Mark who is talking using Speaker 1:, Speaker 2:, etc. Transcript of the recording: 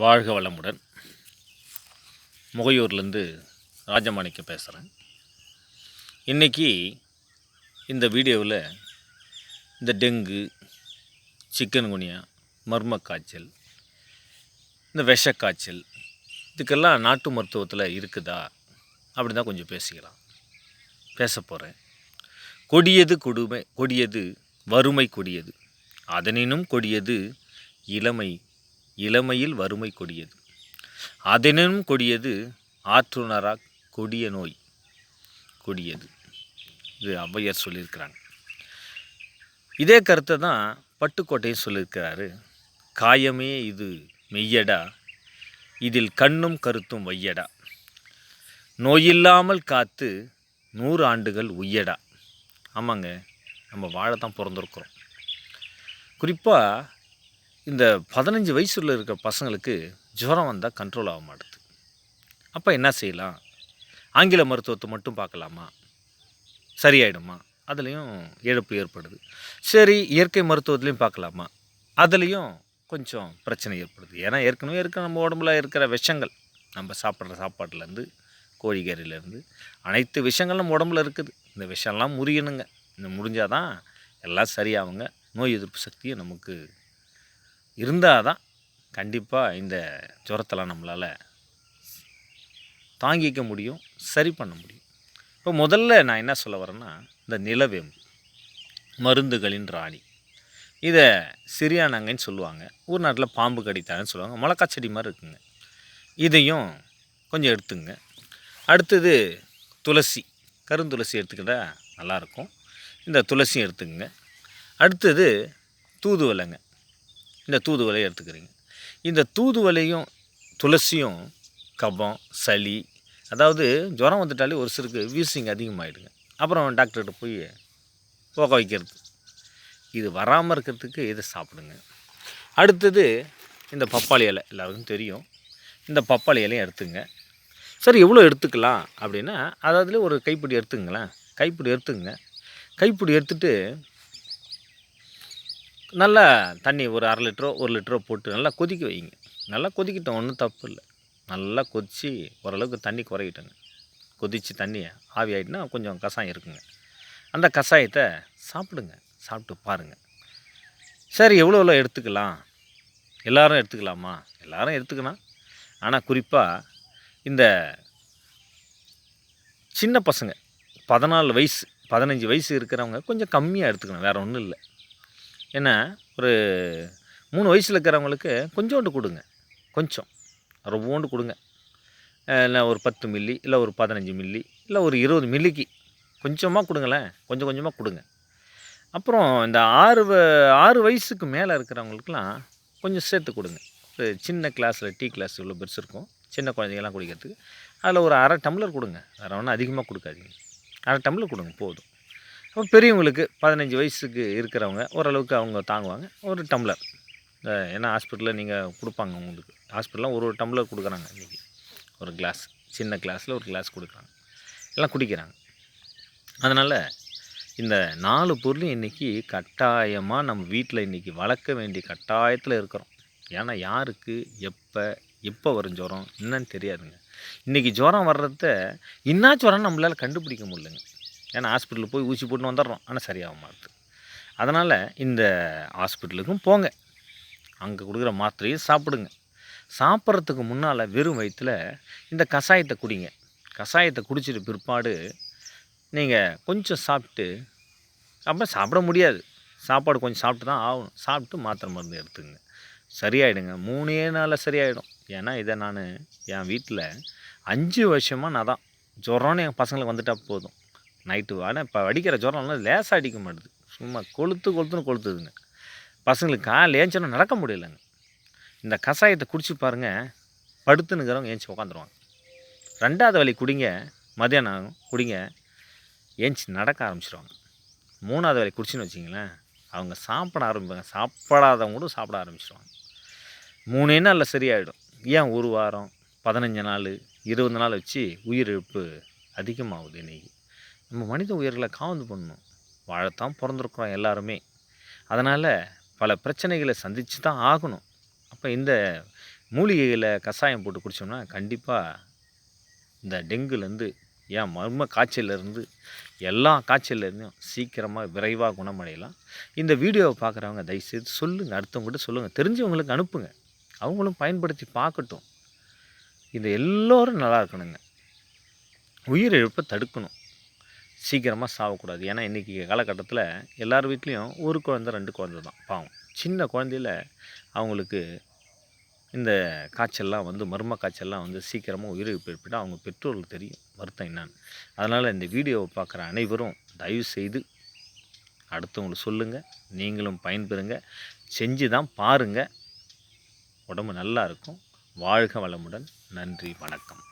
Speaker 1: வாழ்க வளமுடன். முகையூர்லேருந்து ராஜமாணிக்க பேசுகிறேன் இன்றைக்கி இந்த வீடியோவில் இந்த டெங்கு சிக்கன் குனியா மர்ம காய்ச்சல் இந்த விஷக்காய்ச்சல் இதுக்கெல்லாம் நாட்டு மருத்துவத்தில் இருக்குதா? அப்படி தான் கொஞ்சம் பேசிக்கலாம். பேச போகிறேன் கொடியது கொடுமை கொடியது வறுமை கொடியது. அதனினும் கொடியது இளமை இளமையில் வறுமை கொடியது. அதனும் கொடியது ஆற்றுணரா கொடிய நோய் கொடியது. இது ஔவையார் சொல்லியிருக்கிறாங்க. இதே கருத்தை தான் பட்டுக்கோட்டையும் சொல்லியிருக்கிறாரு. காயமே இது மெய்யடா இதில் கண்ணும் கருத்தும் வையடா. நோயில்லாமல் காத்து நூறு ஆண்டுகள் உய்யடா. ஆமாங்க நம்ம வாழ தான் பிறந்திருக்கிறோம். குறிப்பாக இந்த பதினஞ்சு வயசுல இருக்கிற பசங்களுக்கு ஜுரம் வந்தால் கண்ட்ரோல் ஆக மாட்டுது. அப்போ என்ன செய்யலாம்? ஆங்கில மருத்துவத்தை மட்டும் பார்க்கலாமா? சரியாயிடுமா? அதுலேயும் இழப்பு ஏற்படுது. சரி இயற்கை மருத்துவத்துலேயும் பார்க்கலாமா? அதுலேயும் கொஞ்சம் பிரச்சனை ஏற்படுது. ஏன்னா ஏற்கனவே இருக்க நம்ம உடம்புல இருக்கிற விஷங்கள் நம்ம சாப்பிட்ற சாப்பாட்டிலேருந்து கோழிக்கறியிலேருந்து அனைத்து விஷயங்கள் நம்ம உடம்புல இருக்குது. இந்த விஷம்லாம் முறியணுங்க. இந்த முடிஞ்சால் தான் எல்லாம் சரியாகுங்க. நோய் எதிர்ப்பு சக்தியும் நமக்கு இருந்தால் தான் கண்டிப்பாக இந்த ஜுரத்தெல்லாம் நம்மளால் தாங்கிக்க முடியும் சரி பண்ண முடியும். இப்போ முதல்ல நான் என்ன சொல்ல வரேன்னா இந்த நிலவேம்பு மருந்துகளின் ராணி. இதை சிறியானங்கன்னு சொல்லுவாங்க. ஊர் நாட்டில் பாம்பு கடித்தாங்கன்னு சொல்லுவாங்க. மிளகா செடி மாதிரி இருக்குங்க. இதையும் கொஞ்சம் எடுத்துங்க. அடுத்தது துளசி. கருந்துளசி எடுத்துக்கிட்டால் நல்லாயிருக்கும் இந்த துளசியும் எடுத்துக்கங்க. அடுத்தது தூதுவலைங்க இந்த தூதுவலையை எடுத்துக்கிறீங்க. இந்த தூதுவலையும் துளசியும் கபம் சளி அதாவது ஜுரம் வந்துட்டாலே ஒரு சிலருக்கு வீசிங் அதிகமாகிடுங்க அப்புறம் டாக்டர்கிட்ட போய் போக வைக்கிறது. இது வராமல் இருக்கிறதுக்கு இதை சாப்பிடுங்க. அடுத்தது இந்த பப்பாளி இலை எல்லாருக்கும் தெரியும். இந்த பப்பாளி இலையும் எடுத்துங்க. சரி எவ்வளோ எடுத்துக்கலாம் அப்படின்னா அதாவதுல ஒரு கைப்பிடி எடுத்துங்களேன். கைப்பிடி எடுத்துங்க. கைப்பிடி எடுத்துகிட்டு நல்லா தண்ணி ஒரு அரை லிட்டரோ ஒரு லிட்டரோ போட்டு நல்லா கொதிக்க வைங்க. நல்லா கொதிக்கிட்டோம் ஒன்றும் தப்பு இல்லை. நல்லா கொதித்து ஓரளவுக்கு தண்ணி குறைக்கிட்டேங்க கொதித்து தண்ணி ஆவி ஆகிட்டுனா கொஞ்சம் கஷாயம் இருக்குங்க. அந்த கஷாயத்தை சாப்பிடுங்க. சாப்பிட்டு பாருங்கள் சரி எவ்வளோ எவ்வளோ எடுத்துக்கலாம்? எல்லோரும் எடுத்துக்கலாமா? எல்லோரும் எடுத்துக்கலாம். ஆனால் குறிப்பாக இந்த சின்ன பசங்க பதினாலு வயசு பதினஞ்சு வயசு இருக்கிறவங்க கொஞ்சம் கம்மியாக எடுத்துக்கணும். வேறு ஒன்றும் இல்லை. ஏன்னா ஒரு மூணு வயசில் இருக்கிறவங்களுக்கு கொஞ்சோண்டு கொடுங்க. கொஞ்சம். ரொம்போண்டு கொடுங்க. இல்லை ஒரு பத்து மில்லி இல்லை ஒரு பதினஞ்சு மில்லி இல்லை ஒரு இருபது மில்லிக்கு கொஞ்சமாக கொடுங்களேன். கொஞ்சம் கொஞ்சமாக கொடுங்க. அப்புறம் இந்த ஆறு வ- ஆறு வயசுக்கு மேலே இருக்கிறவங்களுக்குலாம் கொஞ்சம் சேர்த்து கொடுங்க. ஒரு சின்ன கிளாஸில் டீ கிளாஸ் இவ்வளோ பெருசு இருக்கும். சின்ன குழந்தைங்கள்லாம் குடிக்கிறதுக்கு. அதில் ஒரு அரை டம்ளர் கொடுங்க. வேறு ஒன்றும் அதிகமாக கொடுக்காதீங்க. அரை டம்ளர் கொடுங்க போதும். அப்போ பெரியவங்களுக்கு பதினஞ்சு வயசுக்கு இருக்கிறவங்க ஓரளவுக்கு அவங்க தாங்குவாங்க. ஒரு டம்ளர். ஏன்னா ஹாஸ்பிட்டலில் நீங்கள் கொடுப்பாங்க உங்களுக்கு. ஹாஸ்பிட்டலில் ஒரு ஒரு டம்ளர் கொடுக்குறாங்க இன்றைக்கி ஒரு கிளாஸ் சின்ன கிளாஸில் ஒரு கிளாஸ் கொடுக்குறாங்க. எல்லாம் குடிக்கிறாங்க. அதனால் இந்த நாலு பொருளும் இன்றைக்கி கட்டாயமாக நம்ம வீட்டில் இன்றைக்கி வளர்க்க வேண்டிய கட்டாயத்தில் இருக்கிறோம். ஏன்னா யாருக்கு எப்போ எப்போ வரும் ஜுரம் என்னன்னு தெரியாதுங்க. இன்றைக்கி ஜுரம் வர்றத இன்னா ஜுரம் நம்மளால் கண்டுபிடிக்க முடியலங்க. ஏன்னா ஹாஸ்பிட்டலுக்கு போய் ஊசி போட்டு வந்துடுறோம். ஆனால் சரியாக மாட்டுது அதனால் இந்த ஹாஸ்பிட்டலுக்கும் போங்க. அங்கே கொடுக்குற மாத்திரையை சாப்பிடுங்க. சாப்பிட்றதுக்கு முன்னால் வெறும் வயிற்றில் இந்த கஷாயத்தை குடிங்க. கஷாயத்தை குடிச்சிட்டு பிற்பாடு நீங்கள் கொஞ்சம் சாப்பிட்டு அப்புறம் சாப்பிட முடியாது. சாப்பாடு கொஞ்சம் சாப்பிட்டு தான் ஆகணும். சாப்பிட்டு மாத்திரை மருந்து எடுத்துங்க சரியாயிடுங்க. மூணே நாளில் சரியாயிடும். ஏன்னா இதை நான் என் வீட்டில் அஞ்சு வருஷமாக நான் தான். ஜுரம்னு என் பசங்களுக்கு வந்துட்டால் போதும். நைட்டு ஆனால் இப்போ அடிக்கிற ஜுரம்லாம் லேசாக அடிக்க மாட்டுது. சும்மா கொளுத்து கொளுத்துன்னு கொளுத்துதுங்க. பசங்களுக்கு காலையில் ஏஞ்சோன்னா நடக்க முடியலங்க. இந்த கஷாயத்தை குடிச்சு பாருங்கள் படுத்துனுங்கிறவங்க ஏஞ்சி உட்காந்துருவாங்க ரெண்டாவது வழி குடிங்க. மதியானம் குடிங்க. ஏஞ்சி நடக்க ஆரம்பிச்சிருவாங்க. மூணாவது வேலை குடிச்சுன்னு வச்சிங்களேன். அவங்க சாப்பிட ஆரம்பிப்பாங்க சாப்பிடாதவங்க கூட சாப்பிட ஆரம்பிச்சிருவாங்க. மூணே நாளில் சரியாயிடும். ஏன் ஒரு வாரம் பதினஞ்சு நாள் இருபது நாள் வச்சு உயிரிழப்பு அதிகமாகுது இன்னைக்கு. நம்ம மனித உயிர்களை காவந்து பண்ணணும். வாழத்தான் பிறந்திருக்கிறோம் எல்லாருமே. அதனால் பல பிரச்சனைகளை சந்தித்து தான் ஆகணும். அப்போ இந்த மூலிகையில் கஷாயம் போட்டு குடித்தோம்னா கண்டிப்பாக இந்த டெங்குலேருந்து ஏன் மர்ம காய்ச்சலேருந்து எல்லா காய்ச்சல்லேருந்தும் சீக்கிரமாக விரைவாக குணமடையலாம். இந்த வீடியோவை பார்க்குறவங்க தயவுசெய்து சொல்லுங்கள் அடுத்தவங்ககிட்ட சொல்லுங்கள் தெரிஞ்சவங்களுக்கு அனுப்புங்க. அவங்களும் பயன்படுத்தி பார்க்கட்டும். இது எல்லோரும் நல்லா இருக்கணுங்க. உயிரிழப்பை தடுக்கணும். சீக்கிரமாக சாகக்கூடாது ஏன்னா இன்றைக்கி காலகட்டத்தில் எல்லார் வீட்லேயும் ஒரு குழந்த ரெண்டு குழந்த தான் பாவம். சின்ன குழந்தையில அவங்களுக்கு இந்த காய்ச்சல்லாம் வந்து மர்ம காய்ச்சல்லாம் வந்து சீக்கிரமாக உயிரிழப்பு ஏற்பட்டு அவங்க பெற்றோர்களுக்கு தெரியும் வருத்தம் என்னன்னு. அதனால் இந்த வீடியோவை பார்க்குற அனைவரும் தயவு செய்து அடுத்தவங்களுக்கு சொல்லுங்கள் நீங்களும் பயன்பெறுங்க செஞ்சு தான் பாருங்கள் உடம்பு நல்லா இருக்கும். வாழ்க வளமுடன். நன்றி வணக்கம்.